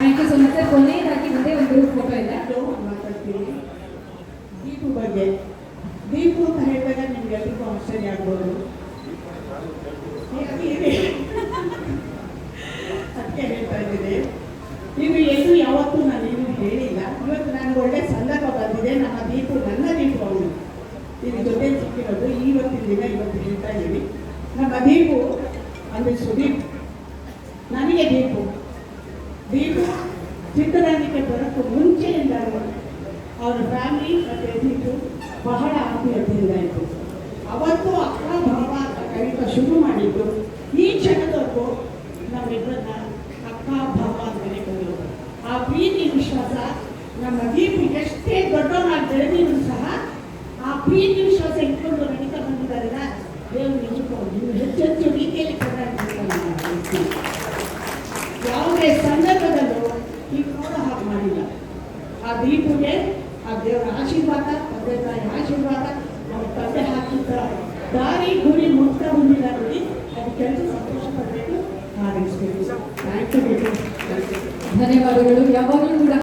Thank you so ಒಂದೇ ಒಂದು group photo ಇದೆ ಮಾತಾಡ್ತೀನಿ. ದೀಪು ಬಗ್ಗೆ. ದೀಪು ಅಂತ ಹೇಳಿದಾಗ ನಿಮ್ಗೆ ಎಲ್ರಿಗೂ ಆಶ್ಚರ್ಯ ಆಗ್ಬೋದು. ಅದಕ್ಕೆ ಹೇಳ್ತಾ ಇದ್ದೀನಿ. ಇದು ಎಲ್ಲೂ, ಯಾವತ್ತೂ ನಾನು ಏನು ಹೇಳಿಲ್ಲ. ಇವತ್ತು ನನಗೆ ಒಳ್ಳೆ ಸಂದರ್ಭ ಬಂದಿದೆ. ನಮ್ಮ ದೀಪು ನನ್ನ ದೀಪು ಅವನು ನಿಮ್ಮ ಜೊತೆ ಸಿಕ್ಕಿರೋದು ಇವತ್ತಿನ ದಿನ ಇವತ್ತು ಹೇಳ್ತಾ ಇದ್ದೀನಿ. ನಮ್ಮ ದೀಪು ಅಂದರೆ ಸುದೀಪ್. ನನಗೆ ದೀಪು. ದೀಪು ಚಿತ್ರರಂಗಕ್ಕೆ ಬರೋಕ್ಕೂ ಮುಂಚೆಯಿಂದ ಅವರ ಫ್ಯಾಮಿಲಿ ಮತ್ತು ಎದಿಟ್ಟು ಬಹಳ ಆತ್ಮೀಯತೆಯಿಂದ ಇತ್ತು ಅವತ್ತು ಅಕ್ಕ, ಭಾವ ಅಂತ ಕರೀತಾ ಶುರು ಮಾಡಿದ್ದು ಈ ಕ್ಷಣದವರೆಗೂ ನಮ್ಮಿಬ್ಬರನ್ನ ಅಕ್ಕ, ಭಾವ ಅಂತಲೇ ಕರೆಯೋದು ಆ ಪ್ರೀತಿ ವಿಶ್ವಾಸ ನಮ್ಮ ದೀಪು ಎಷ್ಟೇ ದೊಡ್ಡವನಾಗಿ ಬೆಳೆದಿದ್ರು ಸಹ ಆ ಪ್ರೀತಿ ವಿಶ್ವಾಸ ಇಟ್ಕೊಂಡು ನಡೀತಾ ಬಂದಿದ್ದಾರಲ್ಲ ದೇವರು ನಿಜಕ್ಕೂ ನೀವು ಹೆಚ್ಚೆಚ್ಚು ಹೆಚ್ಚು ರೀತಿಯಲ್ಲಿ ಕರ್ನಾಟಕ ಯಾವುದೇ ಸಂದರ್ಭದಲ್ಲೂ ಈ ಕೂಡ ಹಾಗೆ ಮಾಡಿಲ್ಲ ಆ ದೀಪುಗೆ ಆ ದೇವರ ಆಶೀರ್ವಾದ, ತಂದೆ ತಾಯಿ ಆಶೀರ್ವಾದ ನಮ್ಮ ತಂದೆ ಹಾಕಿದ್ದ ದಾರಿ, ಗುರಿ, ಮುಕ್ತ ಹೊಂದಿಲ್ಲ ನೋಡಿ ಕೆಲಸ ಸಂತೋಷ ಪಡಬೇಕು ಹಾರೈಸಬೇಕು ಥ್ಯಾಂಕ್ ಯು ಧನ್ಯವಾದಗಳು. ಯಾವಾಗಲೂ ಕೂಡ